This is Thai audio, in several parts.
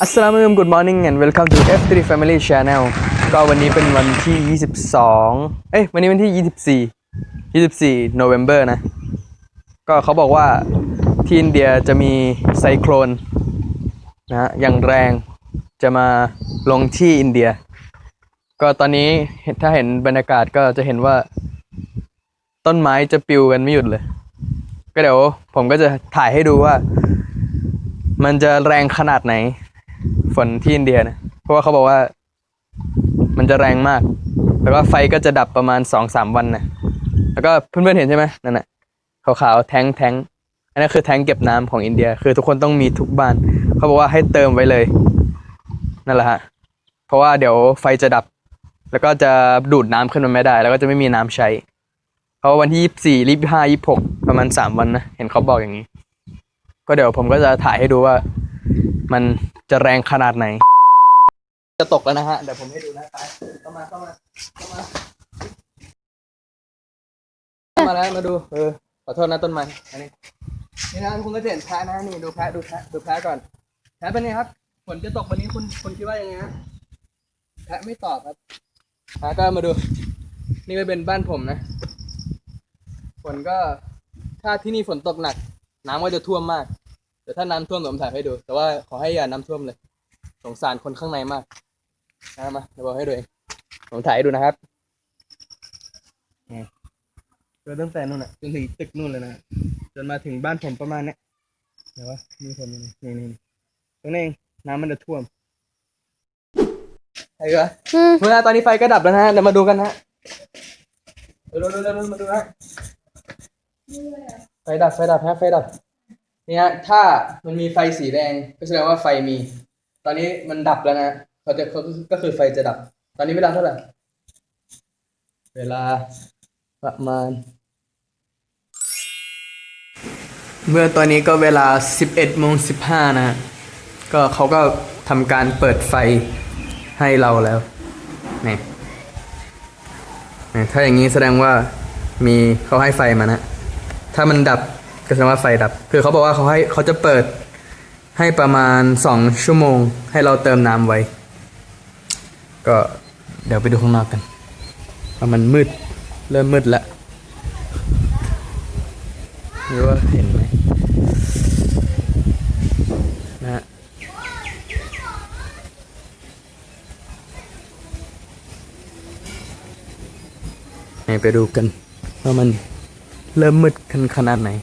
อัสสลามุอะลัยกุม Good morning and welcome to F3 Family Channel ก็วันนี้เป็นวันที่ 22 เอ้ย วันนี้วันที่ 24 24 November นะ ก็เขาบอกว่าที่อินเดียจะมีไซโคลนนะฮะอย่างแรงจะมาลงที่อินเดีย ก็ตอนนี้ถ้าเห็นบรรยากาศก็จะเห็นว่า ต้นไม้จะปลิวกันไม่หยุดเลย ก็เดี๋ยวผมก็จะถ่ายให้ดูว่า มันจะแรงขนาดไหน ฝนที่อินเดียนะ เพราะว่าเขาบอกว่า มันจะแรงมาก แล้วก็ไฟก็จะดับประมาณสองสามวันนะแล้วก็เพื่อนๆเห็นใช่ไหมนั่นน่ะขาวๆแทงแทงอันนั้นคือแทงเก็บน้ำของอินเดีย คือทุกคนต้องมีทุกบ้าน เขาบอกว่าให้เติมไว้เลย นั่นแหละฮะ เพราะว่าเดี๋ยวไฟจะดับ แล้วก็จะดูดน้ำขึ้นมาไม่ได้ แล้วก็จะไม่มีน้ำใช้เพราะว่าวันที่ยี่สี่ยี่ห้ายี่หกประมาณสามวันนะ เห็นเขาบอกอย่างนี้ ก็เดี๋ยวผมก็จะถ่ายให้ดูว่า มันจะแรงขนาดไหน จะตกแล้วนะฮะ เดี๋ยวผมให้ดูนะไปเข้ามาเข้ามาเข้ามาเข้ามาแล้วมาดู เออ ขอโทษนะต้นไม้อันนี้นี่นะคุณก็จะเห็นแพ้นะนี่ดูแพ้ดูแพ้ดูแพ้ก่อนแพ้เป็นไงครับฝนจะตกวันนี้คุณคุณคิดว่ายังไงฮะแพ้ไม่ตอบครับแพ้ก็มาดู นี่ก็เป็นบ้านผมนะฝนก็ถ้าที่นี่ฝนตกหนัก น้ำก็จะท่วมมาก แต่ถ้าน้ำท่วมเดี๋ยวผมถ่ายให้ดู แต่ว่าขอให้อย่าน้ำท่วมเลย สงสารคนข้างในมากนะมาเดี๋ยวบอกให้ดูเองผมถ่ายให้ดูนะครับนี่ดูตั้งแต่นู่นน่ะจนถึงตึกนู่นเลยนะจนมาถึงบ้านผมประมาณเนี้ยเดี๋ยวว่ามีผมนี่นี่นี่ตรงนี้เองน้ำมันจะท่วมไอ้เหรอเมื่อตอนนี้ไฟก็ดับแล้วนะฮะเดี๋ยวมาดูกันนะฮะเร็วเร็วเร็วเร็วมาดูนะไฟดับไฟดับฮะไฟดับ เนี่ฮะถ้ามันมีไฟสีแดงก็แสดงว่าไฟมี ตอนนี้มันดับแล้วนะเขาจะเขาก็คือไฟจะดับ ตอนนี้เวลาเท่าไหร่เวลาประมาณ เมื่อตอนนี้ก็เวลา 11โมง15 นะฮะก็เขาก็ทำการเปิดไฟให้เราแล้วนี่นี่ถ้าอย่างนี้แสดงว่ามีเขาให้ไฟมานะ ถ้ามันดับ ก็สดงว่าไฟดับ คือเขาบอกว่าเขาให้เขาจะเปิดให้ประมาณสองชั่วโมง ให้เราเติมน้ำไว้ ก็เดี๋ยวไปดูข้างนอกกันเพราะมันมืด เริ่มมืดแล้วรู้ว่าเห็นไหมนะฮะไปดูกันว่ามันเริ่มมืดขนาดไหน เ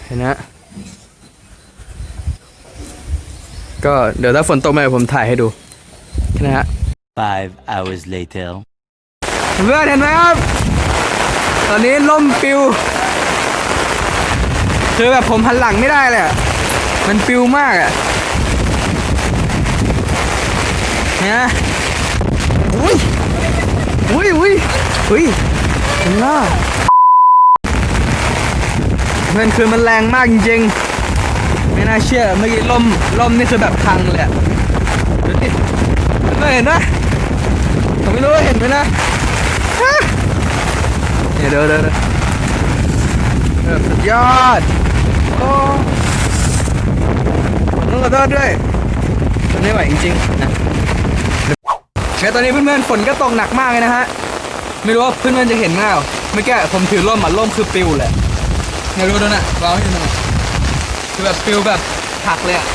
ห็ นนะ ก็เดี๋ยวถ้าฝนตกมาเดี๋ยวผมถ่ายให้ดูแค่นะฮะ Five hours later. เพื่อนเห็นไหมครับ ตอนนี้ล่มปิว คือแบบผมหันหลังไม่ได้เลยอะมันปิวมากอะเนี่ยอุ้ยอุ้ยอุ้ยอุ้ยเห็นห น้ามันคือมันแรงมากจริงๆ ไม่น่าเชื่อ เมื่อกี้ล่มล่มนี่คือแบบพังเลยดูดิไม่เห็นนะผมไม่รู้ว่าเห็นไหมนะเนี่ยเดี๋ยวเดี๋ยวเดี๋ยวสุดยอดโอ้ต้องขอโทษด้วยมันไม่ไหวจริงๆนะแม้ตอนนี้เพื่อนๆฝนก็ตกหนักมากเลยนะฮะ ไม่รู้ว่าเพื่อนๆจะเห็นหมเปล่าเมื่อกี้ผมถือร่มอะร่มคือปิวเลย เนี่ยดูดูนะวางให้ดูหน่อยคือแบบปิวแบบหักเลยอะ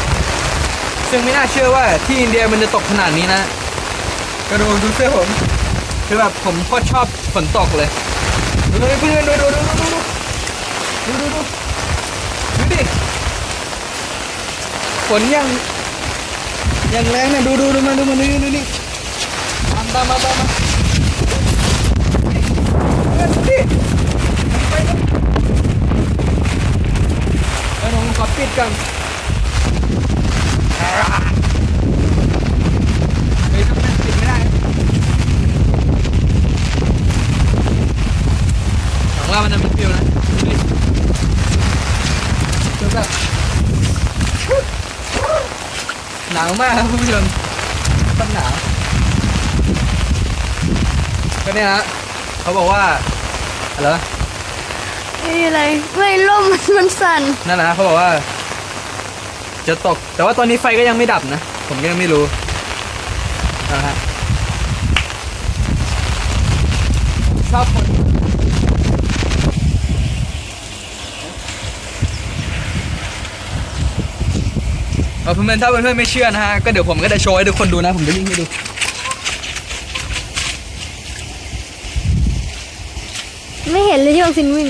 ซึ่งไม่น่าเชื่อว่าที่อินเดียมันจะตกขนาดนี้นะก็ดูดูเสื้อผม คือแบบผมโคตรชอบฝนตกเลยดูดูเพื่อนดูดูดูดูดูดูดูดูดูดิฝนยังยังแรงนะดูดูดูมาดูมาดูดูนี่ตามตามมาตามมาดูดิ ปิดกันเฮ้ยทำไมปิดไม่ได้หลังว่ามันมันเปรี้ยวนะดูดิคือแบบหนาวมากครับคุณผู้ชมต้นหนาวก็เนี่ยฮะเขาบอกว่าอะไรวะ ไม่มีอะไรไม่ล่มมันมันสั่นนั่นแหละฮะเขาบอกว่า จะตก แต่ว่าตอนนี้ไฟก็ยังไม่ดับนะ ผมก็ยังไม่รู้นะฮะชอบคนเอาเพื่อนๆถ้าเพื่อนๆไม่เชื่อนะฮะ ก็เดี๋ยวผมก็จะโชว์ให้ทุกคนดูนะ ผมจะวิ่งให้ดูไม่เห็นเลยที่ออกซินวิ่ง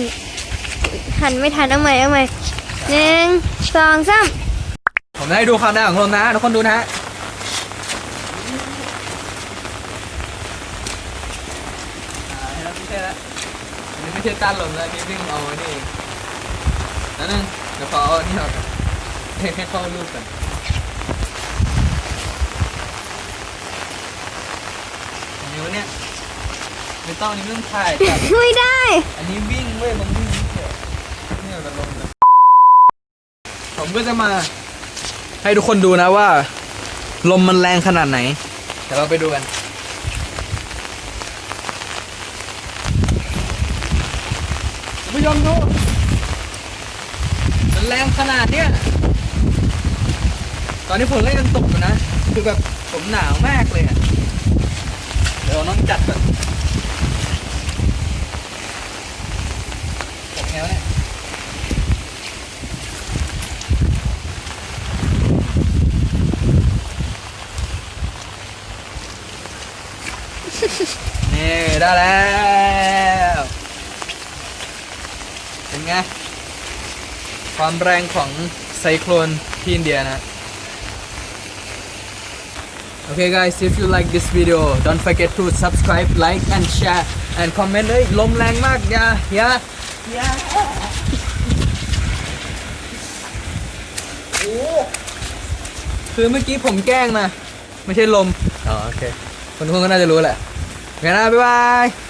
หันไม่ทันเอาใหม่เอาใหม่หนึ่งสองสามผมจะให้ดูความได้ของลมนะทุกคนดูนะฮะอ่าไม่ใช่ละอันนี้ไม่ใช่ต้านลมแล้วนี่วิ่งเอาไอ้นี่เองนั่นนึงเดี๋ยวขอเอาอันนี่ออกก่อนให้ให้เข้ารูปก่อนอันนี้วะเนี่ยไม่ต้องอันนี้ไม่ต้องถ่ายแต่ไม่ได้ อันนี้วิ่งเว้ยมันวิ่ง เฉยเนี่ยมันลมนะผมก็จะมา ให้ทุกคนดูนะว่า ลมมันแรงขนาดไหน เดี๋ยวเราไปดูกัน ผู้ชมดูมันแรงขนาดเนี้ย ตอนนี้ฝนก็ยังตกอยู่นะ คือแบบผมหนาวมากเลยอะเดี๋ยวน้องจัดก่อนตกแนวเนี่ย นี่ ได้แล้ว เป็นไง ความแรงของไซโคลนที่อินเดียนะ Okay guys if you like this video don't forget to subscribe like and share and comment เอ้ยลมแรงมากอย่าอย่าอย่าโอ้คือเมื่อกี้ผมแกล้งนะ ไม่ใช่ลม อ๋อ โอเค คนทุกคนก็น่าจะรู้แหละ งั้นนะบ๊ายบาย